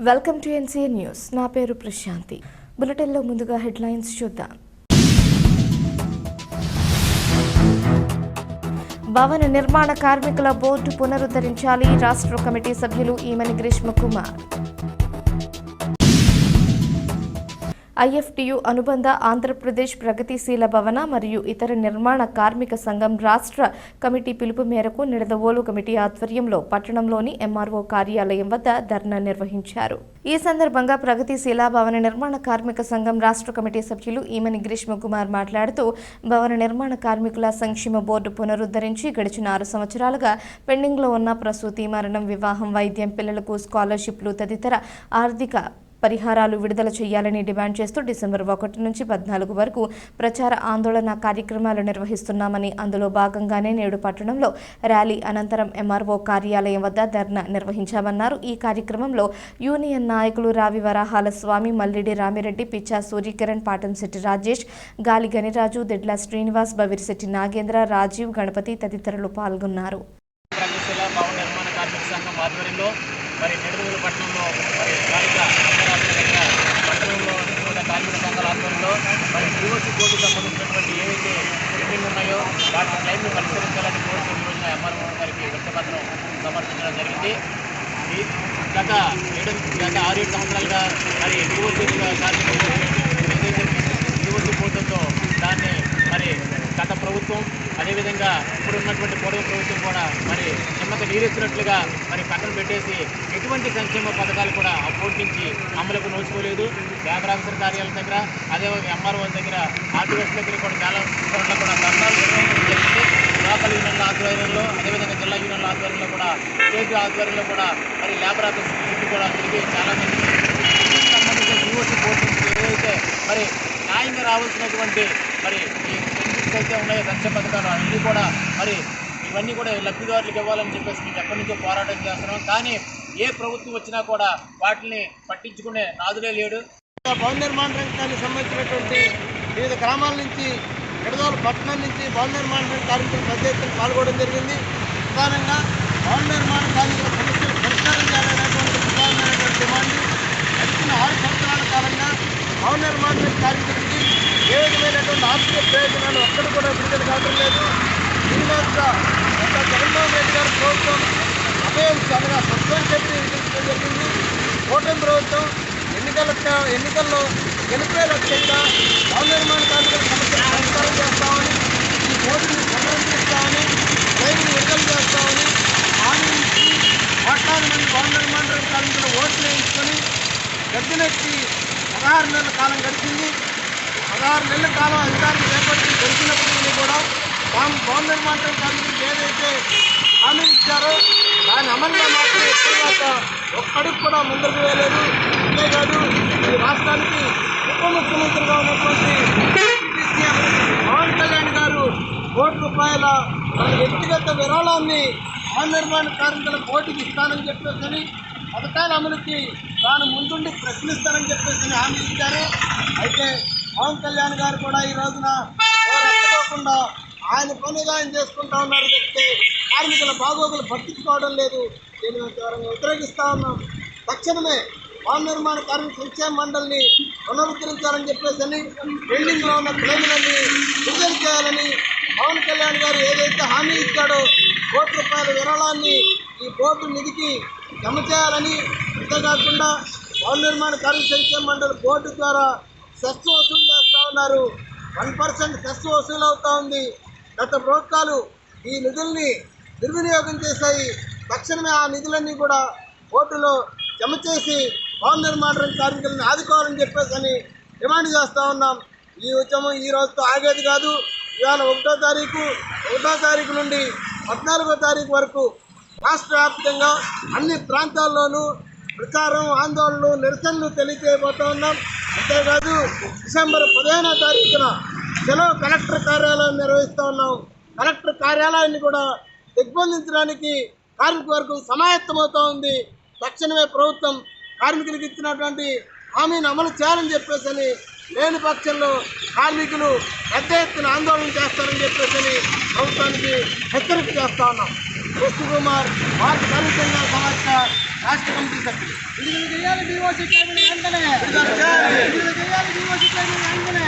Welcome to NCA news. నా పేరు ప్రశాంతి. బులెటిన్లో ముందుగా హెడ్లైన్స్ చూద్దాం. భవన నిర్మాణ కార్మికుల బోర్డు పునరుద్ధరించాలి. రాష్ట్ర కమిటీ సభ్యులు ఈమని గ్రీష్మ కుమార్. ఐఎఫ్టియు అనుబంధ ఆంధ్రప్రదేశ్ ప్రగతిశీల భవన మరియు ఇతర నిర్మాణ కార్మిక సంఘం రాష్ట్ర కమిటీ పిలుపు మేరకు నిడదవోలు కమిటీ ఆధ్వర్యంలో పట్టణంలోని ఎంఆర్ఓ కార్యాలయం వద్ద ధర్నా నిర్వహించారు. ఈ సందర్భంగా ప్రగతిశీల భవన నిర్మాణ కార్మిక సంఘం రాష్ట్ర కమిటీ సభ్యులు ఈమని గ్రీష్మ కుమార్ మాట్లాడుతూ భవన నిర్మాణ కార్మికుల సంక్షేమ బోర్డు పునరుద్ధరించి గడిచిన ఆరు సంవత్సరాలుగా పెండింగ్లో ఉన్న ప్రసూతి మరణం వివాహం వైద్యం పిల్లలకు స్కాలర్షిప్లు తదితర ఆర్థిక పరిహారాలు విడుదల చేయాలని డిమాండ్ చేస్తూ డిసెంబర్ ఒకటి నుంచి పద్నాలుగు వరకు ప్రచార ఆందోళన కార్యక్రమాలు నిర్వహిస్తున్నామని అందులో భాగంగానే నేడు పట్టణంలో ర్యాలీ అనంతరం ఎంఆర్ఓ కార్యాలయం వద్ద ధర్నా నిర్వహించామన్నారు. ఈ కార్యక్రమంలో యూనియన్ నాయకులు రావి వరాహాల స్వామి మల్లిడి రామిరెడ్డి పిచ్చా సూర్యకిరణ్ పాటంశెట్టి రాజేష్ గాలి గనిరాజు దిడ్ల శ్రీనివాస్ బవిరిశెట్టి నాగేంద్ర రాజీవ్ గణపతి తదితరులు పాల్గొన్నారు. నిర్మాణ కార్మిక సంఘం ఆధ్వర్యంలో మరి నిడుదల పట్టణంలో మరి స్థానిక అంతరాష్ట్ర దగ్గర పట్టణంలో వివిధ కార్మిక సంఘాల ఆధ్వర్యంలో మరి యూనివర్సిటీ బోర్డు సంబంధించినటువంటి ఏవైతే పెండింగ్ ఉన్నాయో వాటి క్లైమ్ను పరిష్కరించాలని కోరుతూ ఈ రోజున ఎంఆర్ఓ గారికి విత్తపత్రం సమర్పించడం జరిగింది. గత ఏడు గత ఆరు ఏడు సంవత్సరాలుగా మరి యూనివర్సిటీ కార్మికులు ఏదైతే దాన్ని మరి గత ప్రభుత్వం అదేవిధంగా ఇప్పుడు ఉన్నటువంటి ప్రభుత్వం కూడా మరి నిమ్మక నీరెత్తినట్లుగా మరి పక్కన పెట్టేసి ఎటువంటి సంక్షేమ పథకాలు కూడా ఆ బోర్డు నుంచి అమలుకు నోచుకోలేదు. లేబర్ ఆఫీసర్ కార్యాలయం దగ్గర అదే ఎంఆర్ఓ దగ్గర ఆర్టీఎస్ దగ్గర కూడా చాలా చోట్ల కూడా దండాలు నిర్వహించడం జరిగింది. లోకల్ యూనియన్ల ఆధ్వర్యంలో ఆధ్వర్యంలో కూడా కేబీ ఆధ్వర్యంలో కూడా మరి లేబర్ ఆఫీస్ కూడా తిరిగి చాలా మంది సంబంధించిన యూనివర్సిటీ బోర్డు ఏదైతే మరి న్యాయంగా రావాల్సినటువంటి మరి ఈ బెనిఫిట్స్ అయితే ఉన్నాయో సంక్షేమ పథకాలు అన్నీ కూడా మరి ఇవన్నీ కూడా లబ్ధిదారులకు ఇవ్వాలని చెప్పేసి మేము ఎప్పటి నుంచో పోరాటం చేస్తున్నాం. కానీ ఏ ప్రభుత్వం వచ్చినా కూడా వాటిని పట్టించుకునే నాదులే లేడు. భవన నిర్మాణ రంగానికి సంబంధించినటువంటి వివిధ గ్రామాల నుంచి ఎడదోలు పట్టణం నుంచి భవన నిర్మాణ రంగ కార్మికులు పెద్ద ఎత్తున పాల్గొనడం జరిగింది. ప్రధానంగా భవన నిర్మాణ కార్మికుల సమస్యలు పరిష్కారం చేయాలనేటువంటి ప్రధానమైనటువంటి డిమాండ్. గడిచిన ఆరు సంవత్సరాల కాలంగా భవన నిర్మాణ కార్మికులకి ఏ విధమైనటువంటి ఆర్థిక ప్రయోజనాలు ఒక్కడు కూడా విడుదల కావడం లేదు. దీని మీద జగన్మోహన్ రెడ్డి గారి ప్రభుత్వం అభయం అనగా సస్పెండ్ జరిగింది. కూటమి ప్రభుత్వం ఎన్నికల ఎన్నికల్లో గెలిపే లక్ష్యంగా భవన నిర్మాణ కార్మికుల సమస్యలు పరిష్కారం చేస్తామని ఈ బోర్డుని సంరక్షిస్తామని రైతులు విడుదల చేస్తామని హామీ ఇచ్చి కోట్లాది మంది భవన నిర్మాణ కార్మికులు ఓట్లు వేయించుకొని గద్దెనెక్కి పదహారు నెలల కాలం గడిచింది. పదహారు నెలల కాలం అధికారులు చేపట్టి గడిచినప్పటికీ కూడా తాము భవన నిర్మాణం కార్మికులకు ఏదైతే హామీ ఇచ్చారో దాని అమలులో మాత్రం తర్వాత ఒక్కడికి కూడా ముందుకు వేయలేదు. అంతేకాదు ఈ రాష్ట్రానికి ఉప ముఖ్యమంత్రిగా ఉన్నటువంటి పవన్ కళ్యాణ్ గారు కోటి రూపాయల మన వ్యక్తిగత విరాళాన్ని భవన నిర్మాణ కార్మికుల కోటికి ఇస్తానని చెప్పేసి పథకాల అమలుకి తాను ముందుండి ప్రశ్నిస్తానని చెప్పేసి హామీ ఇచ్చారు. అయితే పవన్ కళ్యాణ్ గారు కూడా ఈ రోజున ఎత్తుకోకుండా ఆయన పనులు ఆయన చేసుకుంటా ఉన్నారు చెప్తే కార్మికుల బాగోగులు పట్టించుకోవడం లేదు. దీన్ని వివరంగా తీవ్రంగా వ్యతిరేకిస్తా ఉన్నాం. తక్షణమే భవన నిర్మాణ కార్మిక సంక్షేమ మండలిని పునరుద్ధరించాలని చెప్పేసి బిల్డింగ్లో ఉన్న క్లెయిమ్లన్నీ విడుదల చేయాలని పవన్ కళ్యాణ్ గారు ఏదైతే హామీ ఇచ్చాడో కోటి రూపాయల విరాళాన్ని ఈ బోర్డు నిధికి జమ చేయాలని అంతేకాకుండా భవన నిర్మాణ కార్మిక సంక్షేమ మండలి బోర్డు ద్వారా సెస్ వసూలు చేస్తూ ఉన్నారు. వన్ పర్సెంట్ సెస్ వసూలు అవుతూ ఉంది. గత ప్రభుత్వాలు ఈ నిధుల్ని దుర్వినియోగం చేశాయి. తక్షణమే ఆ నిధులన్నీ కూడా బోర్డులో జమ చేసి భవన నిర్మాణ రంగ కార్మికులను ఆదుకోవాలని చెప్పేసి అని డిమాండ్ చేస్తూ ఉన్నాం. ఈ ఉద్యమం ఈ రోజుతో ఆగేది కాదు. ఇవాళ ఒకటో తారీఖు ఒకటో తారీఖు నుండి పద్నాలుగో తారీఖు వరకు రాష్ట్ర వ్యాప్తంగా అన్ని ప్రాంతాల్లోనూ ప్రచారం ఆందోళనలు నిరసనలు తెలియజేయబోతూ ఉన్నాం. అంతేకాదు డిసెంబర్ పదిహేనో తారీఖున సెలవు కలెక్టర్ కార్యాలయం నిర్వహిస్తూ ఉన్నాం. కలెక్టర్ కార్యాలయాన్ని కూడా దిగ్బంధించడానికి కార్మిక వర్గం సమాయత్తమవుతూ ఉంది. తక్షణమే ప్రభుత్వం కార్మికులకు ఇచ్చినటువంటి హామీని అమలు చేయాలని చెప్పేసి అని లేని పక్షంలో కార్మికులు పెద్ద ఎత్తున ఆందోళన చేస్తారని చెప్పేసి అని ప్రభుత్వానికి హెచ్చరిక చేస్తా ఉన్నాం. కృష్ణ కుమార్ భారత దళిత సమాజ రాష్ట్ర కమిటీ సభ్యులు. విడుదల చేయాలి డిఓసీ కేబినెట్ వెంటనే విడుదల చేయాలి. డిఓసీ వెంటనే